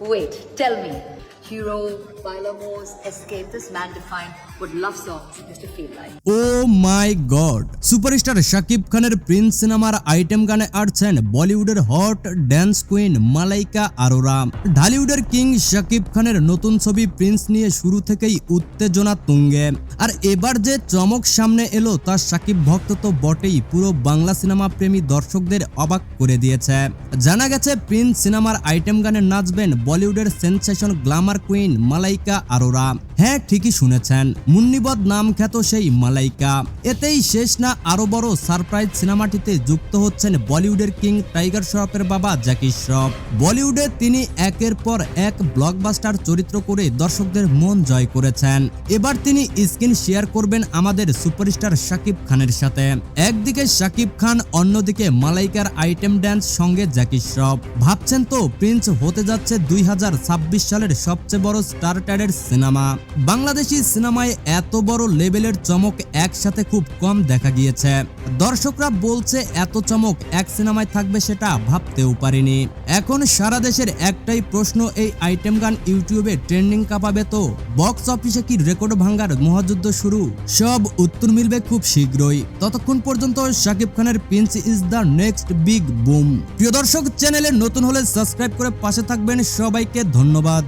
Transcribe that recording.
Wait, tell me. Hero, Bailamos, Escape, this man defined what love songs used to feel like. Oh my god superstar Shakib খানের Prince সিনেমার item গানে আসছেন বলিউডের hot dance queen Malaika Arora. ঢালিউডের king Shakib খানের নতুন ছবি Prince নিয়ে শুরু থেকেই উত্তেজনা তুঙ্গে। আর এবার যে চমক সামনে এলো তা শাকিব ভক্ত তো বটেই পুরো বাংলা সিনেমা প্রেমী দর্শকদের অবাক করে দিয়েছে। জানা গেছে প্রিন্স সিনেমার আইটেম গানে নাচবেন বলিউডের sensation glamour queen Malaika Arora হ্যাঁ ঠিকই শুনেছেন। মুন্নিবদ নাম খ্যাত সেই মালাইকা। এতেই শেষ না আরও বড় সারপ্রাইজ সিনেমাটিতে যুক্ত হচ্ছেন বলিউডের কিং টাইগার শ্রফের বাবা জ্যাকি শ্রফ। বলিউডে তিনি একের পর এক ব্লকবাস্টার চরিত্র করে দর্শকদের মন জয় করেছেন। এবার তিনি স্ক্রিন শেয়ার করবেন আমাদের সুপারস্টার শাকিব খানের সাথে। একদিকে শাকিব খান, অন্যদিকে মালাইকার আইটেম ড্যান্স সঙ্গে জ্যাকি শ্রফ। ভাবছেন তো, প্রিন্স হতে যাচ্ছে দুই হাজার ছাব্বিশ সালের সবচেয়ে বড় স্টার ট্যাডের সিনেমা। বাংলাদেশি সিনেমায় এত বড় লেভেলের চমক একসাথে খুব কম দেখা গিয়েছে। দর্শকরা বলছে এত চমক এক সিনেমায় থাকবে সেটা ভাবতেও পারিনি। এখন সারা দেশের একটাই প্রশ্ন, এই আইটেম গান ইউটিউবে ট্রেন্ডিং কাঁপাবে তো? বক্স অফিসে কি রেকর্ড ভাঙ্গার মহাযুদ্ধ শুরু? সব উত্তর মিলবে খুব শীঘ্রই। ততক্ষণ পর্যন্ত শাকিব খানের Prince is the next big boom. প্রিয় দর্শক, চ্যানেলে নতুন হলে সাবস্ক্রাইব করে পাশে থাকবেন সবাইকে ধন্যবাদ।